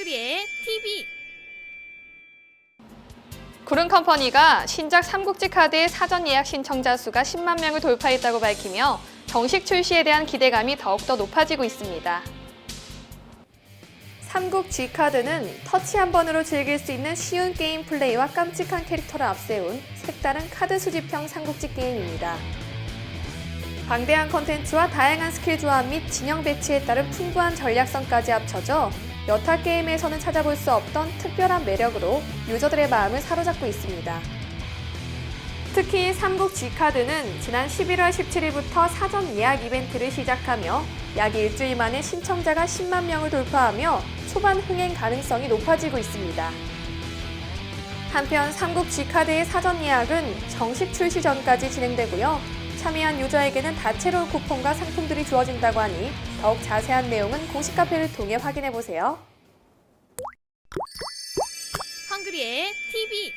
헝그리의 TV 구른컴퍼니가 신작 삼국지 카드의 사전 예약 신청자 수가 10만 명을 돌파했다고 밝히며 정식 출시에 대한 기대감이 더욱더 높아지고 있습니다. 삼국 G 카드는 터치 한 번으로 즐길 수 있는 쉬운 게임 플레이와 깜찍한 캐릭터를 앞세운 색다른 카드 수집형 삼국지 게임입니다. 방대한 컨텐츠와 다양한 스킬 조합 및 진영 배치에 따른 풍부한 전략성까지 합쳐져 여타 게임에서는 찾아볼 수 없던 특별한 매력으로 유저들의 마음을 사로잡고 있습니다. 특히 삼국 G카드는 지난 11월 17일부터 사전 예약 이벤트를 시작하며 약 일주일 만에 신청자가 10만 명을 돌파하며 초반 흥행 가능성이 높아지고 있습니다. 한편 삼국 G카드의 사전 예약은 정식 출시 전까지 진행되고요. 참여한 유저에게는 다채로운 쿠폰과 상품들이 주어진다고 하니 더욱 자세한 내용은 공식 카페를 통해 확인해 보세요. 헝그리의 TV